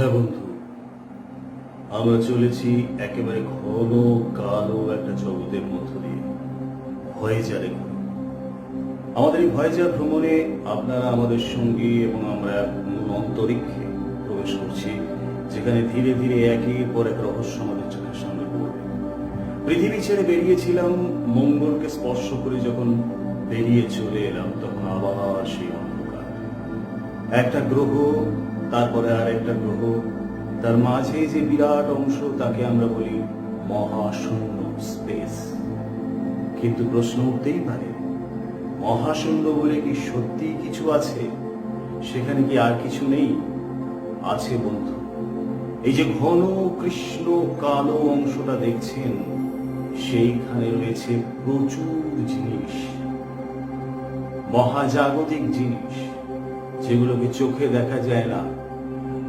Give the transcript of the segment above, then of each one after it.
হ্যাঁ বন্ধু, আমরা চলেছি একেবারে ঘন কালো একটা জগতের মধ্য দিয়ে করে আমাদের এই ভয়েজার ভ্রমণে আপনারা আমাদের সঙ্গে এবং আমরা এক অন্তরিক্ষে প্রবেশ করছি, যেখানে ধীরে ধীরে একের পর এক রহস্য আমাদের চোখের সামনে পড়বে। পৃথিবী ছেড়ে বেরিয়েছিলাম, মঙ্গলকে স্পর্শ করে যখন বেরিয়ে চলে এলাম, তখন আবার সেই অন্ধকার। একটা গ্রহ তারপরে আর একটা গ্রহ। তার মাঝে যে বিরাট অংশ, তাকে আমরা বলি মহাশূন্য স্পেস। কিন্তু প্রশ্ন উঠতেই পারে, মহাশূন্য বলে কি সত্যি কিছু আছে? সেখানে কি আর কিছু নেই? আছে বন্ধু। এই যে ঘন, কৃষ্ণ, কালো অংশটা দেখছেন, সেইখানে রয়েছে প্রচুর জিনিস। মহাজাগতিক জিনিস, যেগুলোকে চোখে দেখা যায় না।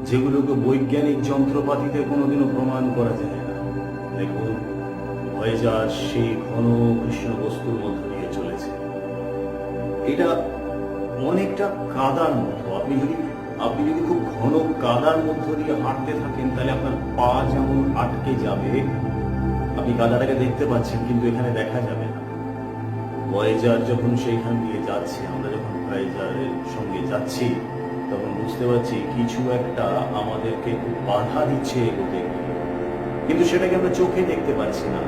যেগুলোকে বৈজ্ঞানিক যন্ত্রপাতিতে কোনোদিনও প্রমাণ করা যায় না। দেখুন যাওয়ার সেই ঘন কৃষ্ণ বস্তুর মধ্য দিয়ে চলেছে। এটা অনেকটা কাদার মতো আপনি যদি আপনি যদি খুব ঘন কাদার মধ্য দিয়ে হাঁটতে থাকেন, তাহলে আপনার পা যেমন আটকে যাবে, আপনি কাদাটাকে দেখতে পাচ্ছেন, কিন্তু এখানে দেখা যাবে না। ভয়েজার যখন সেইখান দিয়ে যাচ্ছে, আমরা যখন ভয়েজারের সঙ্গে যাচ্ছি তখন বুঝতে পারছি কিছু একটা আমাদেরকে খুব বাধা দিচ্ছে এগোতে কিন্তু সেটাকে আমরা চোখে দেখতে পাচ্ছি না।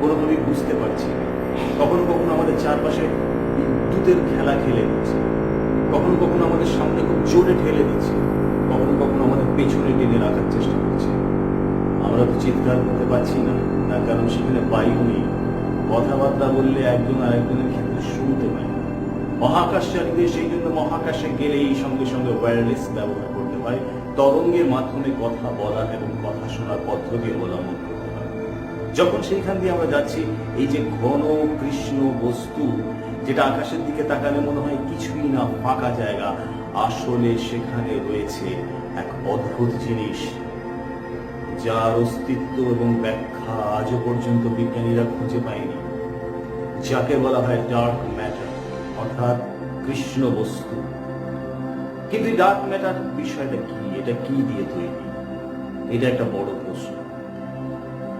কোনোভাবেই বুঝতে পারছি না। কখনো কখনো আমাদের চারপাশে বিদ্যুতের খেলা খেলে দিচ্ছে। কখনো কখনো আমাদের সামনে খুব জোরে ঠেলে দিচ্ছে। কখনো কখনো আমাদের পেছনে টেনে রাখার চেষ্টা করছে। আমরা তো চিৎকার করতে পারছি না, তার কারণ সেখানে বায়ু নেই। কথাবার্তা বললে একজন আরেকজনের ক্ষেত্রে শুনতে পাই না। মহাকাশচারীদের সেই জন্য মহাকাশে গেলেই সঙ্গে সঙ্গে ওয়্যারলেস ব্যবহার করতে হয়, তরঙ্গের মাধ্যমে কথা বলার এবং কথা শোনার পদ্ধতি অবলম্বন করতে হয়। যখন সেইখান দিয়ে আমরা যাচ্ছি, এই যে ঘন কৃষ্ণ বস্তু, যেটা আকাশের দিকে তাকালে মনে হয় কিছুই না, ফাঁকা জায়গা, আসলে সেখানে রয়েছে এক অদ্ভুত জিনিস, যার অস্তিত্ব এবং ব্যাখ্যা আজও পর্যন্ত বিজ্ঞানীরা খুঁজে পায়নি, যাকে বলা হয় ডার্ক অর্থাৎ কৃষ্ণ বস্তু। কিন্তু ডার্ক ম্যাটার বিষয়টা কি? এটা কি দিয়ে তৈরি? এটা একটা বড় প্রশ্ন।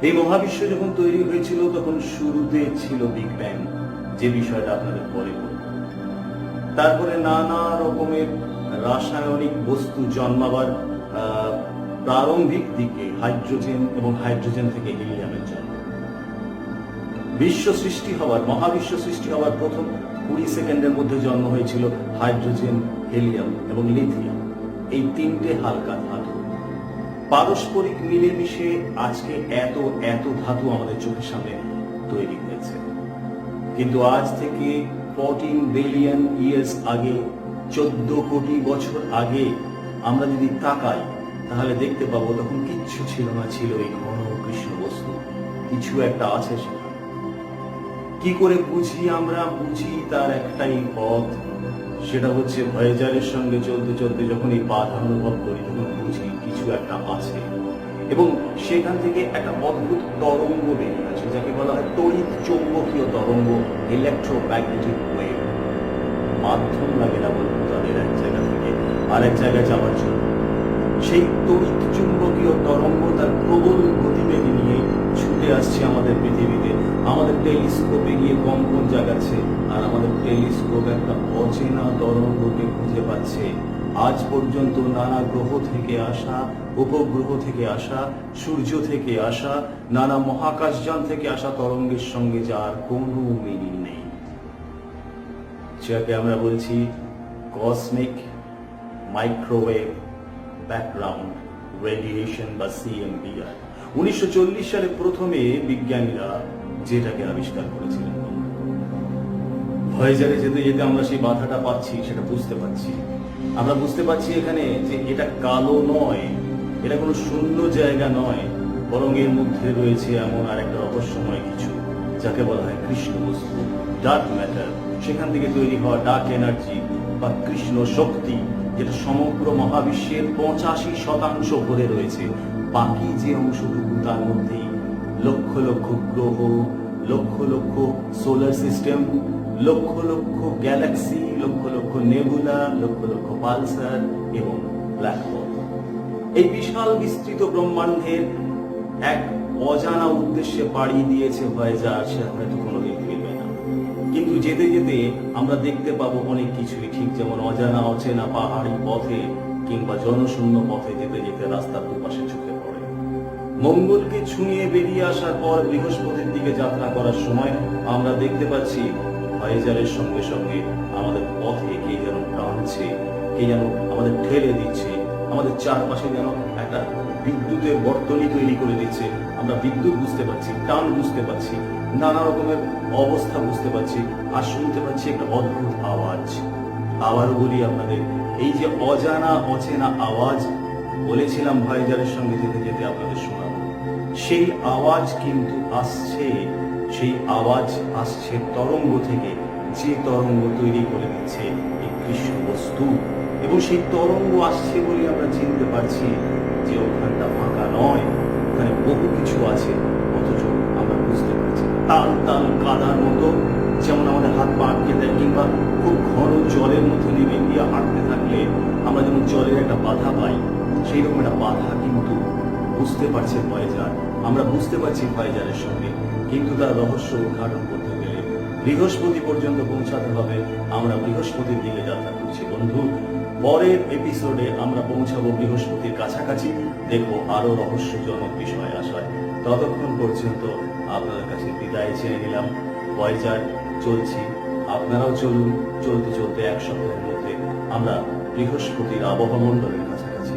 এই মহাবিশ্ব যখন তৈরি হয়েছিল, তখন শুরুতে ছিল বিগ ব্যাং যে বিষয়টা আপনাদের পরে তারপরে নানা রকমের রাসায়নিক বস্তু জন্মাবার প্রারম্ভিক দিকে হাইড্রোজেন এবং হাইড্রোজেন থেকে হিলিয়ামের জন্ম। বিশ্ব সৃষ্টি হওয়ার, মহাবিশ্ব সৃষ্টি হওয়ার প্রথম কুড়ি সেকেন্ডের মধ্যে জন্ম হয়েছিল হাইড্রোজেন, হেলিয়াম এবং লিথিয়াম। এই তিনটে হালকা ধাতু। পারস্পরিক মিলেমিশে আজকে এত এত ধাতু আমাদের চোখের সামনে তৈরি হয়েছে। কিন্তু আজ থেকে ফোরটিন বিলিয়ন ইয়ার্স আগে, চোদ্দ কোটি বছর আগে আমরা যদি তাকাই, তাহলে দেখতে পাবো তখন কিচ্ছু ছিল না, ছিল এই ঘন কৃষ্ণ বস্তু কিছু একটা আছে সেখানে কি করে বুঝি আমরা? বুঝি তার একটাই পথ। সেটা হচ্ছে ভয়েজারের সঙ্গে চলতে চলতে যখন এই বাধা অনুভব করি, তখন বুঝি কিছু একটা আছে। এবং সেখান থেকে একটা অদ্ভুত তরঙ্গ বেরিয়ে আছে যাকে বলা হয় তড়িৎ চৌম্বকীয় তরঙ্গ ইলেকট্রোম্যাগনেটিক ওয়েভ মাধ্যম লাগে না বলুন তাদের এক জায়গা থেকে আরেক জায়গায় যাওয়ার জন্য। সেই তড়িৎ চুম্বকীয় তরঙ্গ তার প্রবল গতিবেগে নিয়ে ছুটে আসছে আমাদের পৃথিবীতে। আমাদের টেলিস্কোপে গিয়ে কম জাগাচ্ছে আর আমাদের টেলিস্কোপ একটা অচেনা তরঙ্গকে খুঁজে পাচ্ছে। আজ পর্যন্ত নানা গ্রহ থেকে আসা, উপগ্রহ থেকে আসা, সূর্য থেকে আসা, নানা মহাকাশযান থেকে আসা তরঙ্গের সঙ্গে যার কোনো মিল নেই। যাকে আমরা বলছি কসমিক মাইক্রোওয়েভ ব্যাকগ্রাউন্ড রেডিয়েশন বা সিএমবিআর উনিশশো সালে প্রথমে বিজ্ঞানীরা যেটাকে আবিষ্কার করেছিলেন। ভয়েজারে যেতে যেতে আমরা সেই বাধাটা পাচ্ছি, সেটা বুঝতে পারছি। আমরা বুঝতে পারছি এখানে যে এটা কালো নয়, এটা কোনো শূন্য জায়গা নয়, বরং এর মধ্যে রয়েছে এমন আর একটা রহস্যময় কিছু, যাকে বলা হয় কৃষ্ণ বস্তু ডার্ক ম্যাটার সেখান থেকে তৈরি হওয়া ডার্ক এনার্জি বা কৃষ্ণ শক্তি, যেটা সমগ্র মহাবিশ্বের পঁচাশি শতাংশ ভরে রয়েছে। বাকি যে অংশটুকু তার মধ্যেই লক্ষ লক্ষ গ্রহ, lakh lakh solar system lakh lakh Galaxy lakh lakh nebula lakh lakh Pulsar এবং ব্ল্যাক হোল এই বিশাল বিস্তৃত ব্রহ্মাণ্ডের এক অজানা উদ্দেশ্যে পাড়ি দিয়েছে হয় যা সে হয়তো কোনোদিন ফিরবে না। কিন্তু যেতে যেতে আমরা দেখতে পাবো অনেক কিছুই, ঠিক যেমন অজানা অচেনা পাহাড়ি পথে কিংবা জনশূন্য পথে যেতে যেতে রাস্তার দুপাশে চোখে মঙ্গলকে ছুঁয়ে বেরিয়ে আসার পর বৃহস্পতির দিকে যাত্রা করার সময় আমরা দেখতে পাচ্ছি ভয়েজারের সঙ্গে সঙ্গে আমাদের পথে কে যেন টানছে, কে যেন আমাদের ঠেলে দিচ্ছে, আমাদের চারপাশে যেন একটা বিদ্যুতের বর্তনী তৈরি করে দিচ্ছে। আমরা বিদ্যুৎ বুঝতে পারছি, টান বুঝতে পারছি, নানা রকমের অবস্থা বুঝতে পারছি আর শুনতে পাচ্ছি একটা অদ্ভুত আওয়াজ। আবারও বলি আপনাদের, এই যে অজানা অচেনা আওয়াজ বলেছিলাম ভাইজারের সঙ্গে যেতে যেতে আপনাদের শোনাবো সেই আওয়াজ কিন্তু আসছে, সেই আওয়াজ আসছে তরঙ্গ থেকে, যে তরঙ্গ তৈরি করে দিচ্ছে এই কৃষ্ণ বস্তু এবং সেই তরঙ্গ আসছে বলে আমরা চিনতে পারছি যে ওখানটা ফাঁকা নয়, ওখানে বহু কিছু আছে, অথচ আমরা বুঝতে পারছি। তাল তাল কাদার মতো, যেমন আমাদের হাত পা আটকে দেয়, কিংবা খুব ঘন জলের মধ্যে নেমে দিয়ে হাঁটতে থাকলে আমরা যেমন জলের একটা বাধা পাই সেই রকম একটা বাধা কিন্তু বুঝতে পারছে ভয়জার। আমরা বুঝতে পারছি ভয়জারের সঙ্গে, কিন্তু তার রহস্য উদ্ঘাটন করতে গেলে বৃহস্পতি পর্যন্ত পৌঁছাতে হবে। আমরা বৃহস্পতির দিকে যাত্রা করছি, বন্ধু। পরের এপিসোডে আমরা পৌঁছাবো বৃহস্পতির কাছাকাছি। দেখব আরও রহস্যজনক বিষয় আসায় ততক্ষণ পর্যন্ত আপনাদের কাছে বিদায় চেয়ে নিলাম। ভয়জার, চলছি। আপনারাও চলুন, চলতে চলতে এক সপ্তাহের মধ্যে আমরা বৃহস্পতির আবহাওয়া মণ্ডলের কাছাকাছি।